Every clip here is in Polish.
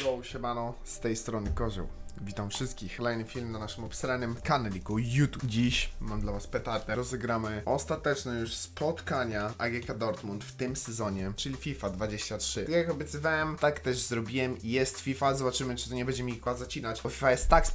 Yo, siemano, z tej strony Kozioł. Witam wszystkich. Kolejny film na naszym obsranym kanaliku YouTube. Dziś mam dla was petardę. Rozegramy ostateczne już spotkania AGK Dortmund w tym sezonie, czyli FIFA 23. Tak jak obiecywałem, tak też zrobiłem. Jest FIFA, zobaczymy czy to nie będzie mi kład zacinać, bo FIFA jest tak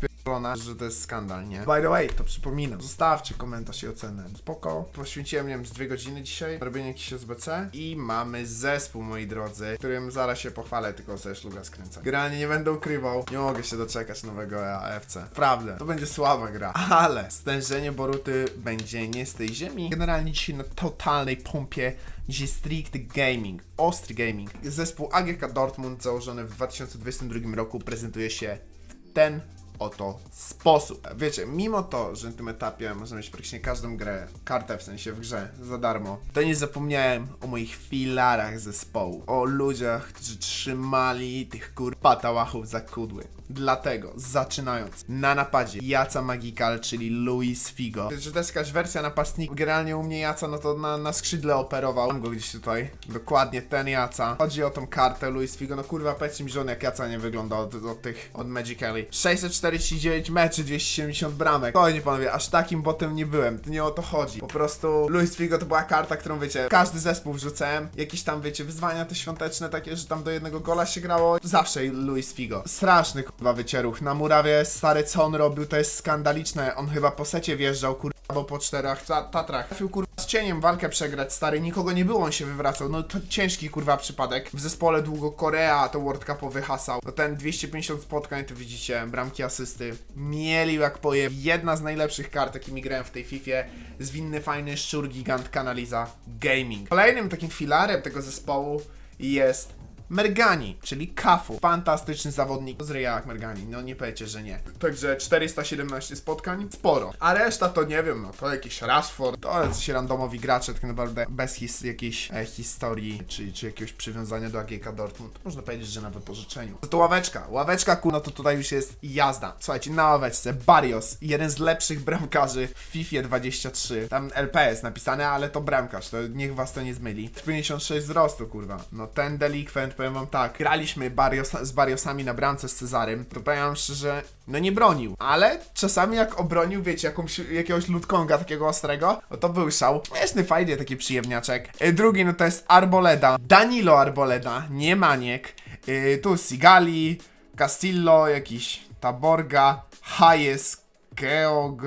że to jest skandal, nie? By the way, to przypominam, zostawcie komentarz i ocenę. Spoko. Poświęciłem, nie wiem, z dwie godziny dzisiaj, robienie jakiś SBC i mamy zespół, moi drodzy, którym zaraz się pochwalę, tylko sobie szluga skręcę. Generalnie nie będę ukrywał, nie mogę się doczekać nowego AFC. Prawda, to będzie słaba gra, ale stężenie Boruty będzie nie z tej ziemi. Generalnie dzisiaj na totalnej pompie Dzisiaj stricte gaming, ostry gaming. Zespół AGK Dortmund założony w 2022 roku prezentuje się w ten oto sposób. Wiecie, mimo to, że na tym etapie można mieć praktycznie każdą grę, kartę w sensie w grze, za darmo, to nie zapomniałem o moich filarach zespołu. O ludziach, którzy trzymali tych kur patałachów za kudły. Dlatego, zaczynając, na napadzie Jaca Magical, czyli Luis Figo. Że to jest jakaś wersja napastnika. Generalnie u mnie Jaca, no to na, na skrzydle operował. Mam go gdzieś tutaj. Dokładnie ten Jaca. Chodzi o tą kartę Luis Figo. No kurwa, powiedzcie mi, że on jak Jaca nie wygląda od, od tych, od Magicali. 649 meczy, 270 bramek. Spokojnie panowie, aż takim botem nie byłem. To nie o to chodzi. Po prostu Luis Figo to była karta, którą wiecie, każdy zespół wrzucałem. Jakieś tam, wiecie, wyzwania te świąteczne takie, że tam do jednego gola się grało. Zawsze Luis Figo. Straszny kurwa wycieruch. Na murawie stary co on robił, to jest skandaliczne. On chyba po secie wjeżdżał, kurwa, bo po czterech ta tatrach. Trafił kurwa z cieniem walkę przegrać, stary. Nikogo nie było, on się wywracał. No to ciężki kurwa przypadek. W zespole długo Korea to World Cup wyhasał. No ten 250 spotkań, to widzicie, bramki asysty. Mielił jak poje. Jedna z najlepszych kart, jakimi grałem w tej Fifie. Zwinny, fajny szczur, gigant, kanaliza, gaming. Kolejnym takim filarem tego zespołu jest Mergani, czyli Kafu. Fantastyczny zawodnik. Z ryja jak Mergani, no nie powiecie, że nie. Także 417 spotkań, sporo. A reszta to nie wiem, no to jakiś Rashford, to jacyś randomowi gracze, tak naprawdę bez his jakiejś e, historii, czy, czy jakiegoś przywiązania do AGK Dortmund. Można powiedzieć, że na wypożyczeniu. To, to ławeczka. Ławeczka, ku, no to tutaj już jest jazda. Słuchajcie, na ławeczce Barrios, jeden z lepszych bramkarzy w FIFA 23. Tam LP jest napisane, ale to bramkarz, to niech was to nie zmyli. 56 wzrostu, kurwa. No ten delikwent, powiem wam tak, graliśmy Barrios, z Barriosami na bramce z Cezarym, to powiem wam szczerze, no nie bronił, ale czasami jak obronił, wiecie, jakąś, jakiegoś ludkonga takiego ostrego, no to był szał. Fajnie, taki przyjemniaczek. Y, Drugi, no to jest Arboleda, Danilo Arboleda, nie Maniek. Y, Tu Sigali, Castillo, jakiś Taborga, Hayes, Keog,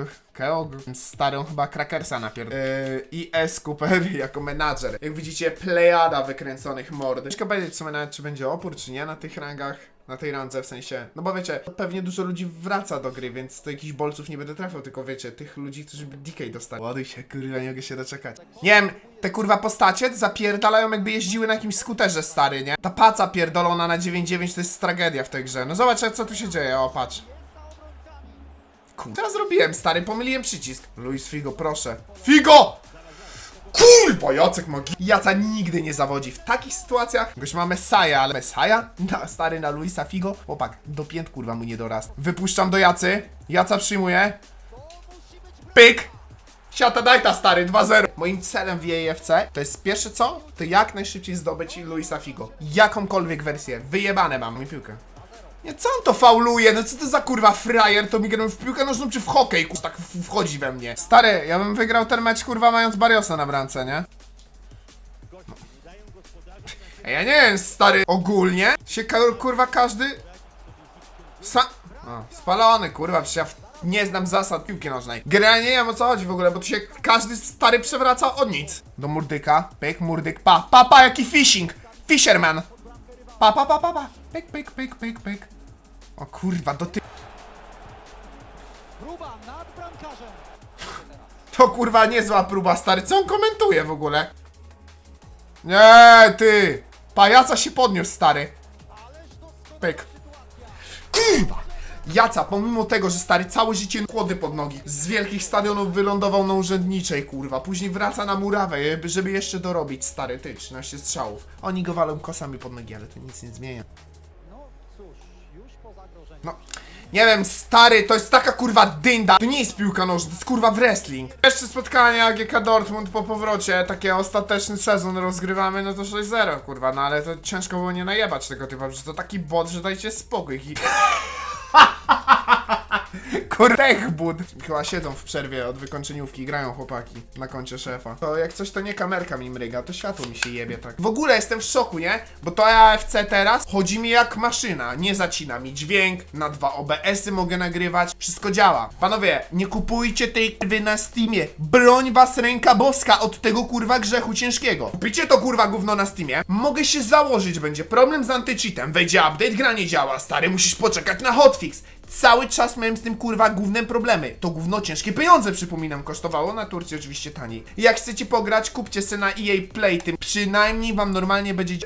stary on chyba Krakersa napierd... Yy, I S. Cooper jako menadżer. Jak widzicie, plejada wykręconych mord. Ciężko powiedzieć w sumie nawet, czy będzie opór, czy nie na tych rangach. Na tej randze w sensie, no bo wiecie, pewnie dużo ludzi wraca do gry, więc to jakichś bolców nie będę trafiał, tylko wiecie, tych ludzi, którzy by DK dostali. Ładuj się, kurwa, nie mogę się doczekać. Nie wiem, te kurwa postacie zapierdalają jakby jeździły na jakimś skuterze stary, nie? Ta paca pierdolona na 9.9 to jest tragedia w tej grze. No zobacz, co tu się dzieje, o patrz. Teraz zrobiłem, stary, pomyliłem przycisk. Luis Figo, proszę. Figo! Kurwa, Jacek Magi... Jaca nigdy nie zawodzi w takich sytuacjach. Goś ma Mesaja, ale Mesaja? Na, stary na Luisa Figo? Chłopak, do pięt kurwa mu nie dorast. Wypuszczam do Jacy. Jaca przyjmuje. Pyk! Siata dajta stary, 2-0. Moim celem w EAFC to jest pierwsze co? To jak najszybciej zdobyć Luisa Figo. Jakąkolwiek wersję. Wyjebane mam mi piłkę. Nie, co on to fauluje? No co to za kurwa frajer? To mi w piłkę nożną czy w hokej? Kurwa, tak wchodzi we mnie. Stary, ja bym wygrał ten mecz kurwa mając Bariosa na bramce, nie? Ej, ja nie wiem, stary, ogólnie się ka- kurwa każdy... Sa... O, spalony, kurwa, przecież ja nie znam zasad piłki nożnej. Generalnie nie wiem o co chodzi w ogóle, bo tu się każdy stary przewraca od nic. Do murdyka, pyk, murdyk, pa, pa, pa, jaki fishing! Fisherman! Pa, pa, pa, pa, pa. Pyk, pyk, pyk, pyk, pyk. O kurwa, do ty... Próba nad bramkarzem. To kurwa niezła próba, stary. Co on komentuje w ogóle? Nie, ty! Pajaca się podniósł, stary. Pyk. Kurwa! Jaca, pomimo tego, że stary całe życie kłody pod nogi, z wielkich stadionów wylądował na urzędniczej, kurwa. Później wraca na murawę, żeby jeszcze dorobić, stary, ty, 13 strzałów. Oni go walą kosami pod nogi, ale to nic nie zmienia. No nie wiem, stary, to jest taka kurwa dynda. To nie jest piłka nożna, to jest kurwa wrestling. Jeszcze spotkanie AGK Dortmund po powrocie, takie ostateczny sezon rozgrywamy, no to 6-0, kurwa, no ale to ciężko było nie najebać tego typa, że to taki bot, że dajcie spokój. I... Kurechbud. Chyba siedzą w przerwie od wykończeniówki grają chłopaki na koncie szefa. To jak coś to nie kamerka mi mryga, to światło mi się jebie tak. W ogóle jestem w szoku, nie? Bo to AFC teraz chodzi mi jak maszyna. Nie zacina mi dźwięk, na dwa OBS-y mogę nagrywać, wszystko działa. Panowie, nie kupujcie tej kurwy na Steamie. Broń was ręka boska od tego kurwa grzechu ciężkiego. Kupicie to kurwa gówno na Steamie, mogę się założyć, będzie problem z antycheatem, wejdzie update, gra nie działa, stary, musisz poczekać na hotfix. Cały czas miałem z tym kurwa gównem problemy. To gówno ciężkie pieniądze, przypominam, kosztowało na Turcji oczywiście taniej. Jak chcecie pograć, kupcie se na EA Play, tym przynajmniej wam normalnie będzie...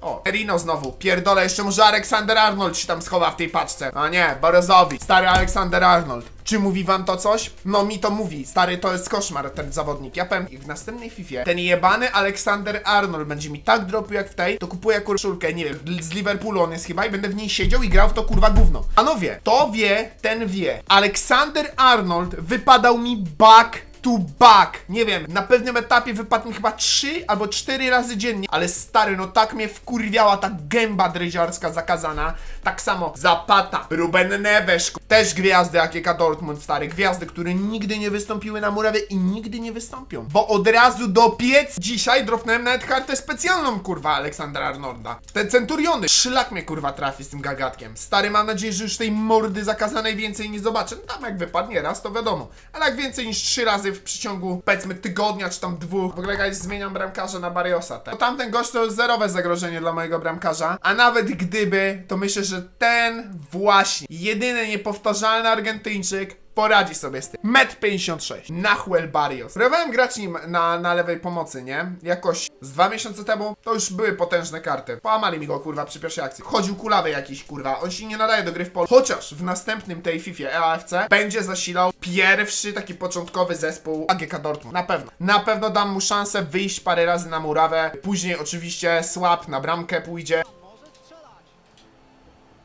O, Rino znowu, pierdolę, jeszcze może Aleksander Arnold się tam schowa w tej paczce. A nie, Borozowi, stary Aleksander Arnold. Czy mówi wam to coś? No mi to mówi, stary to jest koszmar ten zawodnik. Ja powiem, w następnej Fifie ten jebany Aleksander Arnold będzie mi tak dropił jak w tej, to kupuję kurszulkę, nie wiem, z Liverpoolu on jest chyba i będę w niej siedział i grał w to kurwa gówno. Panowie, to wie, ten wie. Aleksander Arnold wypadał mi back to back. Nie wiem, na pewnym etapie wypadł mi chyba 3 albo 4 razy dziennie, ale stary, no tak mnie wkurwiała ta gęba dryziarska zakazana. Tak samo Zapata, Ruben Neves, też gwiazdy AGK Dortmund, stary, gwiazdy, które nigdy nie wystąpiły na murawie i nigdy nie wystąpią. Bo od razu do piec dzisiaj dropnąłem nawet kartę specjalną, kurwa, Aleksandra Arnolda. Te centuriony, szlak mnie kurwa trafi z tym gagatkiem. Stary, mam nadzieję, że już tej mordy zakazanej więcej nie zobaczę. No Tam jak wypadnie raz, to wiadomo. Ale jak więcej niż trzy razy w przeciągu, powiedzmy, tygodnia czy tam dwóch, w ogóle guys, zmieniam bramkarza na Barriosa. Tak? To tamten gość to jest zerowe zagrożenie dla mojego bramkarza, a nawet gdyby, to myślę, że ten właśnie, jedyny niepowtarzalny Argentyńczyk poradzi sobie z tym. Met 56. Nahuel Barrios. Próbowałem grać nim na, na lewej pomocy, nie? Jakoś z dwa miesiące temu to już były potężne karty. Połamali mi go, kurwa, przy pierwszej akcji. Chodził kulawy jakiś, kurwa. On się nie nadaje do gry w polu. Chociaż w następnym tej Fifie EAFC będzie zasilał pierwszy taki początkowy zespół AGK Dortmund. Na pewno. Na pewno dam mu szansę wyjść parę razy na murawę. Później oczywiście słab na bramkę pójdzie.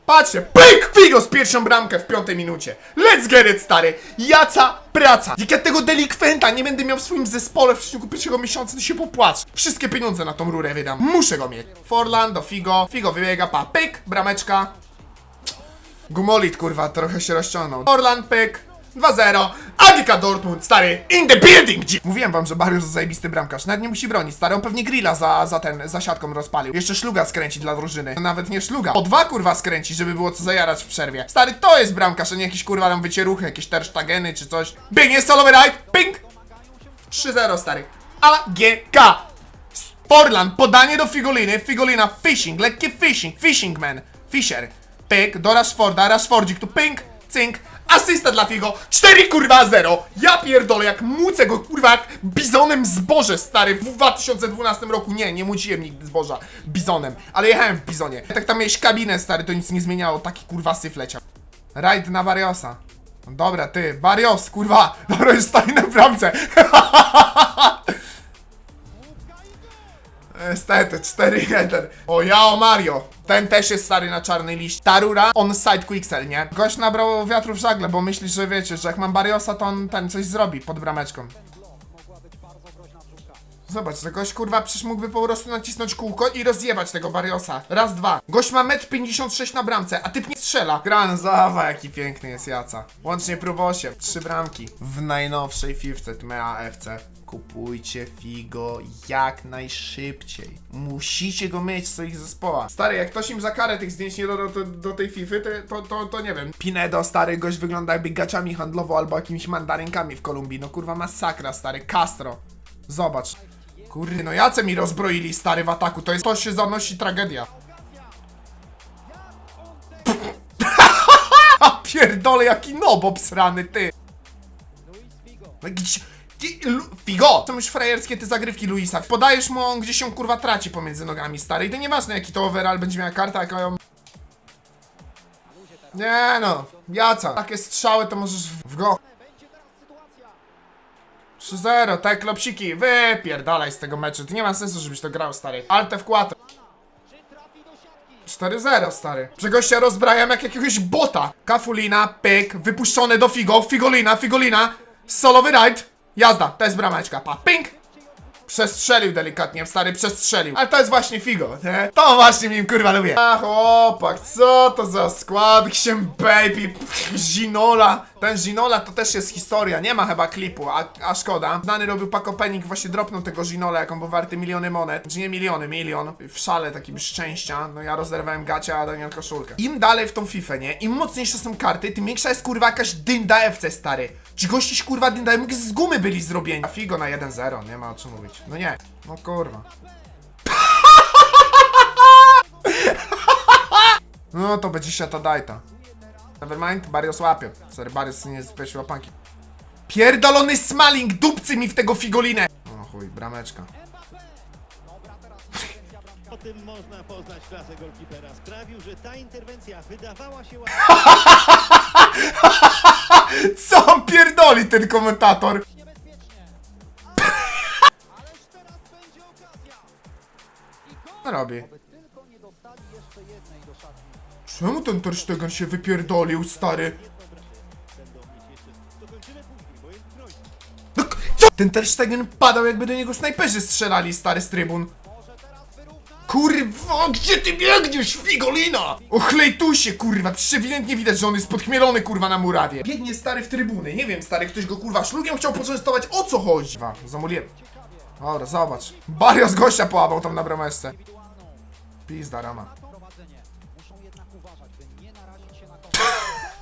Patrzcie, pyk! Figo z pierwszą bramkę w piątej minucie. Let's get it, stary! Jaca praca! Jak ja tego delikwenta nie będę miał w swoim zespole w przeciągu pierwszego miesiąca, to się popłacz. Wszystkie pieniądze na tą rurę wydam. Muszę go mieć. Forlan do Figo. Figo wybiega, pa, pyk, brameczka. Gumolit, kurwa, trochę się rozciągnął. Orlan, pyk. 2-0. Agika Dortmund, stary, in the building! G- Mówiłem wam, że Barrios to zajebisty bramkarz. Nawet nie musi bronić, stary. On pewnie grilla za, za ten, za siatką rozpalił. Jeszcze szluga skręci dla drużyny. Nawet nie szluga. O dwa kurwa skręci, żeby było co zajarać w przerwie. Stary, to jest bramkarz, a nie jakiś kurwa tam wycieruchy, jakieś tersztageny czy coś. Bing, jest solowy right, ping! 3-0, stary. AGK! Forlan, podanie do Figoliny, Figolina fishing, lekkie fishing, fishing man, Fisher, pyk, do Rashforda, Rashfordzik tu ping, cynk, asysta dla Figo, 4 kurwa 0, ja pierdolę, jak mucę go kurwa jak bizonem zboże stary w 2012 roku, nie, nie muciłem nigdy zboża bizonem, ale jechałem w bizonie, tak tam miałeś kabinę stary, to nic nie zmieniało, taki kurwa syf leciał. Rajd na Barriosa. Dobra, ty, Barrios, kurwa, dobra, już stoi na bramce. Niestety, 4-1. O, Jao Mario. Ten też jest stary na czarnej liście. Tarura, on side quicksell, nie? Gość nabrał wiatru w żagle, bo myśli, że wiecie, że jak mam Barriosa, to on ten coś zrobi pod brameczką. Zobacz, że gość kurwa przecież mógłby po prostu nacisnąć kółko i rozjebać tego Barriosa. Raz, dwa. Gość ma 1,56 m na bramce, a typ nie strzela. Gran zawa, jaki piękny jest Jaca. Łącznie prób 8, trzy bramki. W najnowszej fifce Tmea FC. Kupujcie Figo jak najszybciej. Musicie go mieć w swoich zespołach. Stary, jak ktoś im za karę tych zdjęć nie dodał do, do tej Fify, to, to, to, to nie wiem. Pinedo, stary, gość wygląda jakby gaciami handlowo albo jakimiś mandarynkami w Kolumbii. No kurwa masakra, stary. Castro. Zobacz. Kurde, no jace mi rozbroili stary w ataku, to jest, to się zanosi tragedia. A pierdole, jaki nob obsrany, ty. No gdzie... Figo! Są już frajerskie te zagrywki Luisa. Podajesz mu, on gdzieś się kurwa traci pomiędzy nogami, stary. I to nieważne jaki to overall będzie miała karta, jaką ją... Nie no, jaca. Takie strzały to możesz w go... 3-0, te klopsiki, wypierdalaj z tego meczu. To nie ma sensu, żebyś to grał, stary. Alt F4. 4-0, stary. Przegościa rozbrajam jak jakiegoś bota. Kafulina, pyk, wypuszczone do Figo, Figolina, Figolina, solowy rajd, jazda, to jest brameczka, pa, ping! Przestrzelił delikatnie, stary, przestrzelił. Ale to jest właśnie Figo, nie? To właśnie mi kurwa lubię. A chłopak, co to za skład? Ksiem baby, Zinola. Ten Zinola to też jest historia, nie ma chyba klipu, a, a szkoda. Znany robił Paco Penning, właśnie dropnął tego Zinola, jak on był warty miliony monet. Czy nie miliony, milion. W szale takim szczęścia. No ja rozerwałem gacia, a Daniel koszulkę. Im dalej w tą FIFA, nie? Im mocniejsze są karty, tym większa jest kurwa jakaś dynda FC, stary. Ci gościś kurwa dynda, z gumy byli zrobieni. A Figo na 1-0, nie ma o czym mówić. No nie, no kurwa. No to będzie się ta dajta. Nevermind, Barrios łapie. Sorry, Barrios nie speścił łapanki. Pierdolony smaling, dupcy mi w tego figolinę! No chuj, brameczka. Po tym można poznać klasę golkipera. Sprawił, że ta interwencja wydawała się Co on pierdoli, ten komentator? Co robi? Czemu ten Ter Stegen się wypierdolił, stary? No, co? Ten Ter Stegen padał, jakby do niego snajperzy strzelali, stary z trybun. Kurwa, gdzie ty biegniesz, figolina? Ochlej tu się, kurwa, przecież widać, że on jest podchmielony, kurwa, na murawie. Biegnie stary w trybuny, nie wiem, stary, ktoś go, kurwa, szlugiem chciał poczęstować, o co chodzi? Dwa, zamuliłem. Dobra, zobacz. Barrios gościa połapał tam na brameczce. Pizda rama.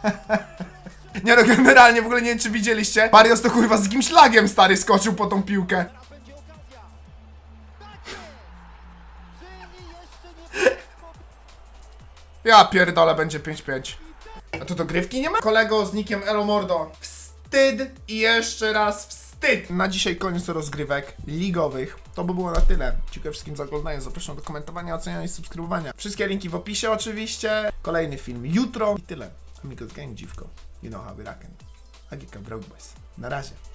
Nie no, generalnie w ogóle nie wiem czy widzieliście. Barrios to kurwa z jakimś lagiem stary skoczył po tą piłkę. Ja pierdolę, będzie 5-5. A tu dogrywki nie ma? Kolego z nikiem Elomordo. Wstyd i jeszcze raz wstyd. Na dzisiaj koniec rozgrywek ligowych. To by było na tyle. Dziękuję wszystkim za oglądanie. Zapraszam do komentowania, oceniania i subskrybowania. Wszystkie linki w opisie oczywiście. Kolejny film jutro. I tyle. Amigos Gang, dziwko. You know how we rock'n. Agika Boys. Na razie.